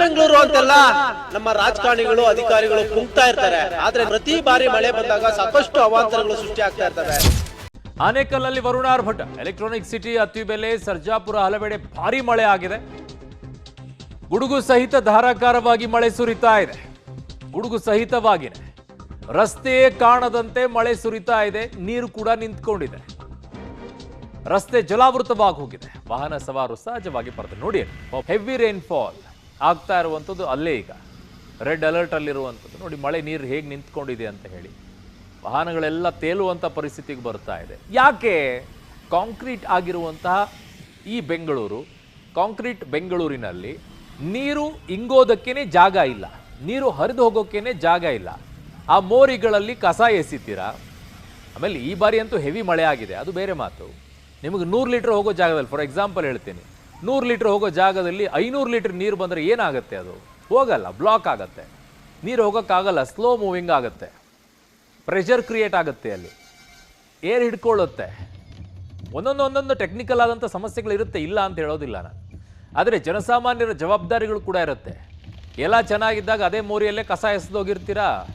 ಬೆಂಗಳೂರು ಅಂತೆಲ್ಲ, ನಮ್ಮ ರಾಜಕಾರಣಿಗಳು, ಅಧಿಕಾರಿಗಳು ಕುಂಗ್ತಾ ಇರ್ತಾರೆ. ಆದ್ರೆ ಪ್ರತಿ ಬಾರಿ ಮಳೆ ಬಂದಾಗ ಸಾಕಷ್ಟು ಅವಾಂತರಗಳು ಸೃಷ್ಟಿ ಆಗ್ತಾ ಇರ್ತವೆ. ಆನೇಕಲ್ನಲ್ಲಿ ವರುಣಾರ್ ಭಟ್ ಎಲೆಕ್ಟ್ರಾನಿಕ್ ಸಿಟಿ ಅತ್ತಿಬೆಲೆ ಸರ್ಜಾಪುರ ಹಲವೆಡೆ ಭಾರಿ ಮಳೆ ಆಗಿದೆ. ಗುಡುಗು ಸಹಿತ ಧಾರಾಕಾರವಾಗಿ ಮಳೆ ಸುರಿತಾ ಇದೆ. ಗುಡುಗು ಸಹಿತವಾಗಿದೆ. ರಸ್ತೆಯೇ ಕಾಣದಂತೆ ಮಳೆ ಸುರಿತಾ ಇದೆ. ನೀರು ಕೂಡ ನಿಂತ್ಕೊಂಡಿದೆ. ರಸ್ತೆ ಜಲಾವೃತವಾಗಿ ಹೋಗಿದೆ. ವಾಹನ ಸವಾರು ಸಹಜವಾಗಿ ಪಡೆದ ನೋಡಿ. ಹೆವಿ ರೈನ್ಫಾಲ್ ಆಗ್ತಾ ಇರುವಂಥದ್ದು ಅಲ್ಲೇ ಈಗ. ರೆಡ್ ಅಲರ್ಟಲ್ಲಿರುವಂಥದ್ದು ನೋಡಿ, ಮಳೆ ನೀರು ಹೇಗೆ ನಿಂತ್ಕೊಂಡಿದೆ ಅಂತ ಹೇಳಿ. ವಾಹನಗಳೆಲ್ಲ ತೇಲುವಂಥ ಪರಿಸ್ಥಿತಿಗೆ ಬರ್ತಾ ಇದೆ. ಯಾಕೆ? ಕಾಂಕ್ರೀಟ್ ಆಗಿರುವಂತಹ ಈ ಬೆಂಗಳೂರು, ಕಾಂಕ್ರೀಟ್ ಬೆಂಗಳೂರಿನಲ್ಲಿ ನೀರು ಇಂಗೋದಕ್ಕೇನೆ ಜಾಗ ಇಲ್ಲ. ನೀರು ಹರಿದು ಹೋಗೋಕ್ಕೇನೆ ಜಾಗ ಇಲ್ಲ. ಆ ಮೋರಿಗಳಲ್ಲಿ ಕಸ ಎಸಿತೀರಾ? ಆಮೇಲೆ ಈ ಬಾರಿ ಅಂತೂ ಹೆವಿ ಮಳೆ ಆಗಿದೆ. ಅದು ಬೇರೆ ಮಾತು. ನಿಮಗೆ ನೂರು ಲೀಟ್ರ್ ಹೋಗೋ ಜಾಗದಲ್ಲಿ ಫಾರ್ ಎಕ್ಸಾಂಪಲ್ ಹೇಳ್ತೀನಿ. ನೂರು ಲೀಟ್ರ್ ಹೋಗೋ ಜಾಗದಲ್ಲಿ ಐನೂರು ಲೀಟ್ರ್ ನೀರು ಬಂದರೆ ಏನಾಗುತ್ತೆ ಅದು? ಹೋಗಲ್ಲ ಬ್ಲಾಕ್ ಆಗುತ್ತೆ. ನೀರು ಹೋಗೋಕ್ಕಾಗಲ್ಲ ಸ್ಲೋ ಮೂವಿಂಗ್ ಆಗುತ್ತೆ. ಪ್ರೆಷರ್ ಕ್ರಿಯೇಟ್ ಆಗುತ್ತೆ ಅಲ್ಲಿ. ಏರ್ ಹಿಡ್ಕೊಳ್ಳುತ್ತೆ. ಒಂದೊಂದು ಒಂದೊಂದು ಟೆಕ್ನಿಕಲ್ ಆದಂಥ ಸಮಸ್ಯೆಗಳಿರುತ್ತೆ ಇಲ್ಲ ಅಂತ ಹೇಳೋದಿಲ್ಲ ನಾನು. ಆದರೆ ಜನಸಾಮಾನ್ಯರ ಜವಾಬ್ದಾರಿಗಳು ಕೂಡ ಇರುತ್ತೆ. ಎಲ್ಲ ಚೆನ್ನಾಗಿದ್ದಾಗ ಅದೇ ಮೋರಿಯಲ್ಲೇ ಕಸ ಎಸೆದೋಗಿರ್ತೀರಾ?